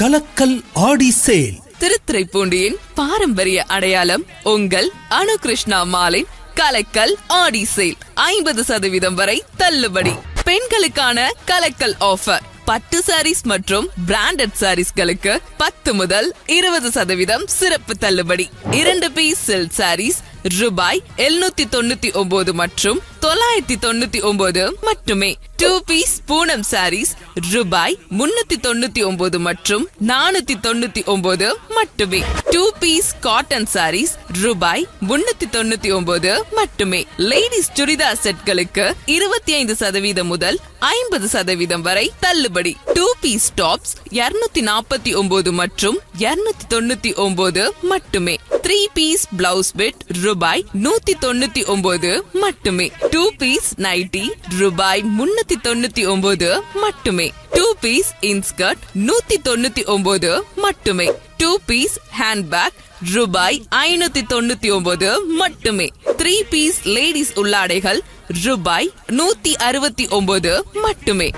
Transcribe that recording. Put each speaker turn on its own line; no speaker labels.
கலக்கல் ஆடி sale.
திருத்துறைப்பூண்டியின் பாரம்பரிய அடையாளம் உங்கள் அனுகிருஷ்ணா மாலின் கலக்கல் ஆடி சேல். ஐம்பது சதவீதம் வரை தள்ளுபடி. பெண்களுக்கான கலக்கல் ஆஃபர் பட்டு சாரீஸ் மற்றும் பிராண்டட் சாரீஸ்களுக்கு பத்து முதல் இருபது சதவீதம் சிறப்பு தள்ளுபடி. இரண்டு பீஸ் சில்க் சாரீஸ் ரூபாய் எழுநூத்தி தொண்ணூத்தி ஒன்பது மற்றும் தொள்ளாயிரத்தி தொண்ணூத்தி ஒன்பது மட்டுமே. டூ பீஸ் பூனம் சாரீஸ் ரூபாய் முன்னூத்தி தொண்ணூத்தி ஒன்பது மற்றும் நானூத்தி தொண்ணூத்தி ஒன்பது மட்டுமே. டூ பீஸ் காட்டன் சாரீஸ் ரூபாய் முன்னூத்தி தொண்ணூத்தி ஒன்பது மட்டுமே. லேடிஸ் சுடிதார் செட்களுக்கு இருபத்தி ஐந்து சதவீதம் முதல் ஐம்பது சதவீதம் வரை தள்ளுபடி. டூ பீஸ் டாப்ஸ் இருநூத்தி நாற்பத்தி ஒன்பது மற்றும் இருநூத்தி தொண்ணூத்தி ஒன்பது மட்டுமே. த்ரீ பீஸ் பிளவுஸ் பிட் ரூபாய் நூத்தி தொண்ணூத்தி ஒன்பது மட்டுமே. டூ பீஸ் நைட்டி ரூபாய் முன்னூத்தி தொண்ணூத்தி ஒன்பது மட்டுமே. டூ பீஸ் இன்ஸ்கர்ட் நூத்தி தொண்ணூத்தி ஒன்பது மட்டுமே. டூ பீஸ் ஹேண்ட்பேக் ரூபாய் ஐநூத்தி தொண்ணூத்தி ஒன்பது மட்டுமே. த்ரீ பீஸ் லேடிஸ் உள்ளாடைகள் ரூபாய் நூத்தி அறுபத்தி ஒன்பது மட்டுமே.